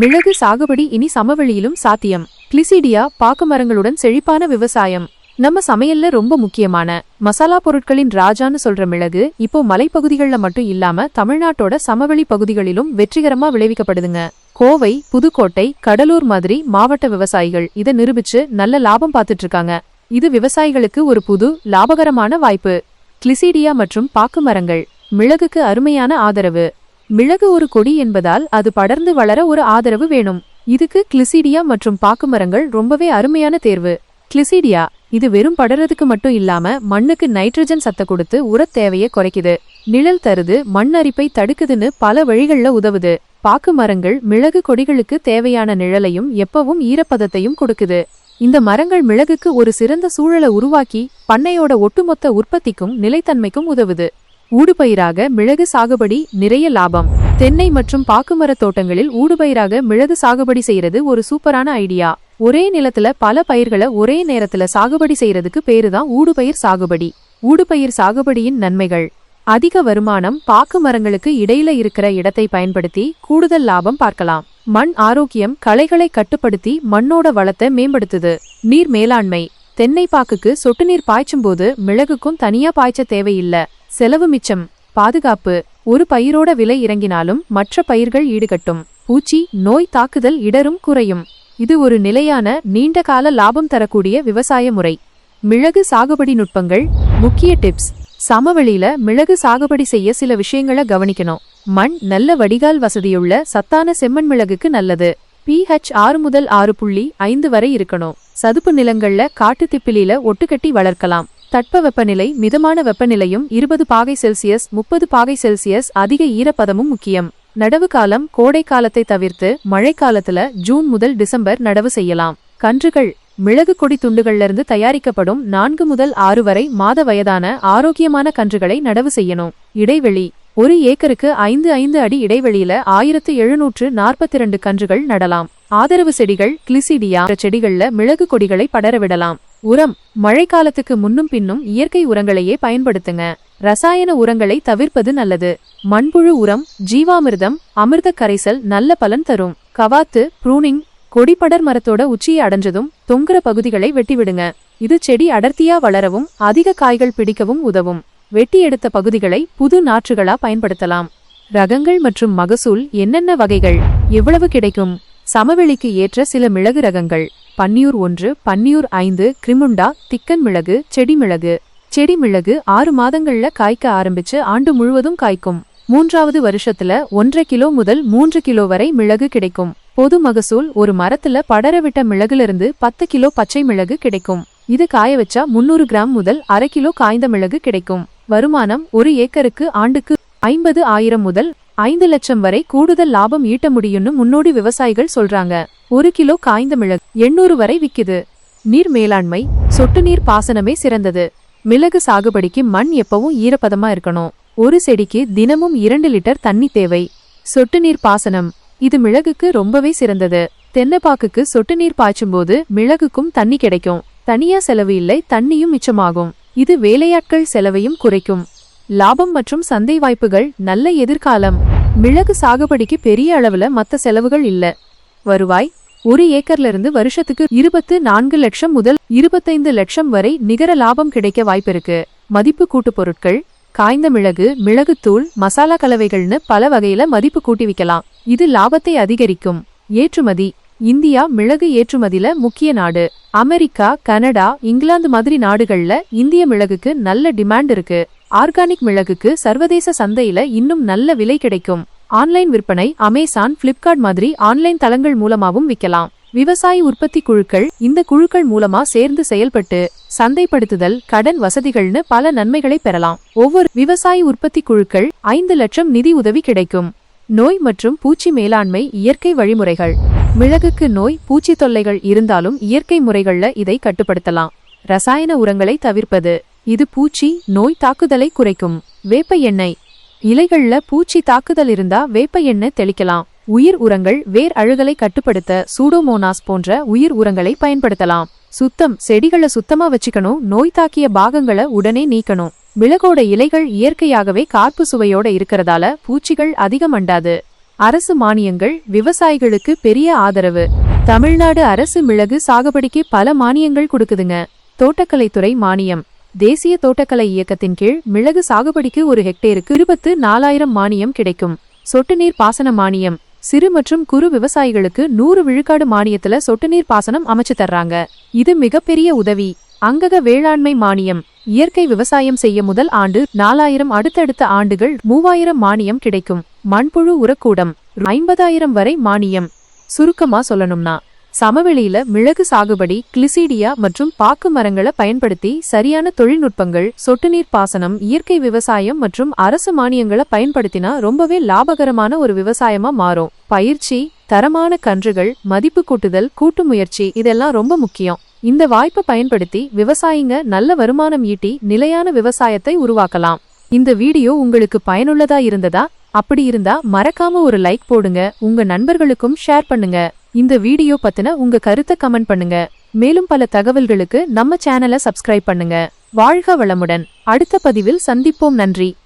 மிளகு சாகுபடி இனி சமவெளியிலும் சாத்தியம். கிளிசிடியா பாக்குமரங்களுடன் செழிப்பான விவசாயம். நம்ம சமையல்ல ரொம்ப முக்கியமான. மசாலா பொருட்களின் ராஜான்னு சொல்ற மிளகு இப்போ மலைப்பகுதிகளில் மட்டும் இல்லாம தமிழ்நாட்டோட சமவெளி பகுதிகளிலும் வெற்றிகரமா விளைவிக்கப்படுதுங்க. கோவை புதுக்கோட்டை கடலூர் மாதிரி மாவட்ட விவசாயிகள் இதை நிரூபிச்சு நல்ல லாபம் பார்த்துட்டு இருக்காங்க இது விவசாயிகளுக்கு ஒரு புது லாபகரமான வாய்ப்பு. கிளிசீடியா மற்றும் பாக்கு மரங்கள் மிளகுக்கு அருமையான ஆதரவு. மிளகு ஒரு கொடி என்பதால் அது படர்ந்து வளர ஒரு ஆதரவு வேணும். இதுக்கு கிளிசீடியா மற்றும் பாக்கு மரங்கள் ரொம்பவே அருமையான தேர்வு. கிளிசீடியா இது வெறும் படறதுக்கு மட்டும் இல்லாம மண்ணுக்கு நைட்ரஜன் சத்த கொடுத்து உரத் தேவையை குறைக்குது. நிழல் தருது மண் அரிப்பை தடுக்குதுன்னு பல வழிகள்ல உதவுது. பாக்கு மரங்கள் மிளகு கொடிகளுக்கு தேவையான நிழலையும் எப்பவும் ஈரப்பதத்தையும் கொடுக்குது. இந்த மரங்கள் மிளகுக்கு ஒரு சிறந்த சூழலை உருவாக்கி பண்ணையோட ஒட்டுமொத்த உற்பத்திக்கும் நிலைத்தன்மைக்கும் உதவுது. ஊடுபயிராக மிளகு சாகுபடி நிறைய லாபம். தென்னை மற்றும் பாக்குமரத் தோட்டங்களில் ஊடுபயிராக மிளகு சாகுபடி செய்யறது ஒரு சூப்பரான ஐடியா. ஒரே நிலத்துல பல பயிர்களை ஒரே நேரத்துல சாகுபடி செய்யறதுக்கு பேருதான் ஊடுபயிர் சாகுபடி. ஊடுபயிர் சாகுபடியின் நன்மைகள். அதிக வருமானம் பாக்கு மரங்களுக்கு இடையில இருக்கிற இடத்தை பயன்படுத்தி கூடுதல் லாபம் பார்க்கலாம். மண் ஆரோக்கியம் களைகளை கட்டுப்படுத்தி மண்ணோட வளத்தை மேம்படுத்துது. நீர் மேலாண்மை. தென்னை பாக்குக்கு சொட்டு நீர் பாய்ச்சும் போது மிளகுக்கும் தனியா பாய்ச்ச தேவையில்லை. செலவு மிச்சம். பாதுகாப்பு. ஒரு பயிரோட விலை இறங்கினாலும் மற்ற பயிர்கள் ஈடுகட்டும். பூச்சி நோய் தாக்குதல் இடரும் குறையும். இது ஒரு நிலையான நீண்ட கால லாபம் தரக்கூடிய விவசாய முறை. மிளகு சாகுபடி நுட்பங்கள். முக்கிய டிப்ஸ். சமவெளியில மிளகு சாகுபடி செய்ய சில விஷயங்களை கவனிக்கணும். மண் நல்ல வடிகால் வசதியுள்ள சத்தான செம்மண் மிளகுக்கு நல்லது. பிஹெச் ஆறு முதல் ஆறு புள்ளி ஐந்து வரை இருக்கணும். சதுப்பு நிலங்கள்ல காட்டு திப்பிலியில ஒட்டுக்கட்டி வளர்க்கலாம். தட்ப வெப்பநிலை மிதமான வெப்பநிலையும் இருபது பாகை செல்சியஸ் முப்பது பாகை செல்சியஸ் அதிக ஈரப்பதமும் முக்கியம். நடவு காலம் கோடை காலத்தை தவிர்த்து மழைக்காலத்துல ஜூன் முதல் டிசம்பர் நடவு செய்யலாம். கன்றுகள் மிளகு கொடி துண்டுகளிலிருந்து தயாரிக்கப்படும் நான்கு முதல் ஆறு வரை மாத வயதான ஆரோக்கியமான கன்றுகளை நடவு செய்யணும். இடைவெளி ஒரு ஏக்கருக்கு ஐந்து ஐந்து அடி இடைவெளியில ஆயிரத்து எழுநூற்று நாற்பத்தி இரண்டு கன்றுகள் நடலாம். ஆதரவு செடிகள் கிளிசிடியா செடிகள்ல மிளகு கொடிகளை படரவிடலாம் உரம் மழைக்காலத்துக்கு முன்னும் பின்னும் இயற்கை உரங்களையே பயன்படுத்துங்க. ரசாயன உரங்களை தவிர்ப்பது நல்லது. மண்புழு உரம் ஜீவாமிர்தம் அமிர்த கரைசல் நல்ல பலன் தரும். கவாத்து ப்ரூனிங் கொடிப்படர் மரத்தோட உச்சியை அடைஞ்சதும் தொங்குற பகுதிகளை வெட்டிவிடுங்க. இது செடி அடர்த்தியா வளரவும் அதிக காய்கள் பிடிக்கவும் உதவும். வெட்டி எடுத்த பகுதிகளை புது நாற்றுகளா பயன்படுத்தலாம். ரகங்கள் மற்றும் மகசூல் என்னென்ன வகைகள்? எவ்வளவு கிடைக்கும்? சமவெளிக்கு ஏற்ற சில மிளகு ரகங்கள். பன்னியூர் ஒன்று பன்னியூர் ஐந்து கிரிமுண்டா திக்கன் மிளகு செடி மிளகு. செடி மிளகு ஆறு மாதங்கள்ல காய்க்க ஆரம்பிச்சு ஆண்டு முழுவதும் காய்க்கும். மூன்றாவது வருஷத்துல ஒன்றரை கிலோ முதல் மூன்று கிலோ வரை மிளகு கிடைக்கும். பொது மகசூல் ஒரு மரத்துல படரவிட்ட மிளகுலிருந்து பத்து கிலோ பச்சை மிளகு கிடைக்கும். இது காய வச்சா முன்னூறு கிராம் முதல் அரை கிலோ காய்ந்த மிளகு கிடைக்கும். வருமானம் ஒரு ஏக்கருக்கு ஆண்டுக்கு ஐம்பது ஆயிரம் முதல் ஐந்து லட்சம் வரை கூடுதல் லாபம் ஈட்ட முடியும்னு முன்னோடி விவசாயிகள் சொல்றாங்க. ஒரு கிலோ காய்ந்த மிளகு எண்ணூறு வரை விக்குது. நீர் மேலாண்மை சொட்டு நீர் பாசனமே சிறந்தது. மிளகு சாகுபடிக்கு மண் எப்பவும் ஈரப்பதமா இருக்கணும். ஒரு செடிக்கு தினமும் இரண்டு லிட்டர் தண்ணி தேவை. சொட்டு நீர் பாசனம் இது மிளகுக்கு ரொம்பவே சிறந்தது. தென்னைப்பாக்குக்கு சொட்டு நீர் பாய்ச்சும்போது மிளகுக்கும் தண்ணி கிடைக்கும். தனியா செலவு இல்லை தண்ணியும் மிச்சமாகும். இது வேலையாட்கள் செலவையும் குறைக்கும். லாபம் மற்றும் சந்தை வாய்ப்புகள் நல்ல எதிர்காலம். மிளகு சாகுபடிக்கு பெரிய அளவுல மற்ற செலவுகள் இல்ல. வருவாய் ஒரு ஏக்கர்ல இருந்து வருஷத்துக்கு இருபத்து நான்கு லட்சம் முதல் இருபத்தைந்து லட்சம் வரை நிகர லாபம் கிடைக்க வாய்ப்பிருக்கு. மதிப்பு கூட்டு பொருட்கள் காய்ந்த மிளகு மிளகுத்தூள் மசாலா கலவைகள்னு பல வகையில மதிப்பு கூட்டி விக்கலாம். இது லாபத்தை அதிகரிக்கும். ஏற்றுமதி இந்தியா மிளகு ஏற்றுமதியில முக்கிய நாடு. அமெரிக்கா கனடா இங்கிலாந்து மாதிரி நாடுகள்ல இந்திய மிளகுக்கு நல்ல டிமாண்ட் இருக்கு. ஆர்கானிக் மிளகுக்கு சர்வதேச சந்தையில இன்னும் நல்ல விலை கிடைக்கும். ஆன்லைன் விற்பனை அமேசான் பிளிப்கார்ட் மாதிரி ஆன்லைன் தளங்கள் மூலமாவும் விற்கலாம். விவசாய உற்பத்தி குழுக்கள் இந்த குழுக்கள் மூலமா சேர்ந்து செயல்பட்டு சந்தைப்படுத்துதல் கடன் வசதிகள்னு பல நன்மைகளை பெறலாம். ஒவ்வொரு விவசாய உற்பத்தி குழுக்கள் ஐந்து லட்சம் நிதி உதவி கிடைக்கும். நோய் மற்றும் பூச்சி மேலாண்மை இயற்கை வழிமுறைகள். மிளகுக்கு நோய் பூச்சி தொல்லைகள் இருந்தாலும் இயற்கை முறைகள்ல இதை கட்டுப்படுத்தலாம். ரசாயன உரங்களை தவிர்ப்பது. இது பூச்சி நோய் தாக்குதலை குறைக்கும். வேப்ப எண்ணெய். இலைகள்ல பூச்சி தாக்குதல் இருந்தா வேப்ப எண்ணெய் தெளிக்கலாம். உயிர் உரங்கள் வேர் அழுகலை கட்டுப்படுத்த சூடோமோனாஸ் போன்ற உயிர் உரங்களை பயன்படுத்தலாம். சுத்தம் செடிகளை சுத்தமா வச்சுக்கணும் நோய் தாக்கிய பாகங்களை உடனே நீக்கணும். மிளகோட இலைகள் இயற்கையாகவே கார்ப்பு சுவையோட இருக்கிறதால பூச்சிகள் அதிகம் அண்டாது. அரசு மானியங்கள் விவசாயிகளுக்கு பெரிய ஆதரவு. தமிழ்நாடு அரசு மிளகு சாகுபடிக்கு பல மானியங்கள் கொடுக்குதுங்க. தோட்டக்கலைத்துறை மானியம். தேசிய தோட்டக்கலை இயக்கத்தின் கீழ் மிளகு சாகுபடிக்கு ஒரு ஹெக்டேருக்கு இருபத்து நாலாயிரம் மானியம் கிடைக்கும். சொட்டு நீர் பாசன மானியம். சிறு மற்றும் குறு விவசாயிகளுக்கு நூறு விழுக்காடு மானியத்துல சொட்டு நீர் பாசனம் அமைச்சு தர்றாங்க. இது மிகப்பெரிய உதவி. அங்கக வேளாண்மை மானியம். இயற்கை விவசாயம் செய்ய முதல் ஆண்டு நாலாயிரம் அடுத்தடுத்த ஆண்டுகள் மூவாயிரம் மானியம் கிடைக்கும். மண்புழு உரக்கூடம். ஐம்பதாயிரம் வரை மானியம். சுருக்கமா சொல்லணும்னா சமவெளியில மிளகு சாகுபடி கிளிசீடியா மற்றும் பாக்கு மரங்களை பயன்படுத்தி சரியான தொழில்நுட்பங்கள் சொட்டு நீர் பாசனம் இயற்கை விவசாயம் மற்றும் அரசு மானியங்களை பயன்படுத்தினா ரொம்பவே லாபகரமான ஒரு விவசாயமா மாறும். பயிற்சி தரமான கன்றுகள் மதிப்பு கூட்டுதல் கூட்டு முயற்சி இதெல்லாம் ரொம்ப முக்கியம். இந்த வாய்ப்பை பயன்படுத்தி விவசாயிங்க நல்ல வருமானம் ஈட்டி நிலையான விவசாயத்தை உருவாக்கலாம். இந்த வீடியோ உங்களுக்கு பயனுள்ளதா இருந்ததா? அப்படி இருந்தா மறக்காம ஒரு லைக் போடுங்க உங்க நண்பர்களுக்கும் ஷேர் பண்ணுங்க. இந்த வீடியோ பத்தின உங்க கருத்தை கமெண்ட் பண்ணுங்க. மேலும் பல தகவல்களுக்கு நம்ம சேனலை சப்ஸ்கிரைப் பண்ணுங்க. வாழ்க வளமுடன். அடுத்த பதிவில் சந்திப்போம். நன்றி.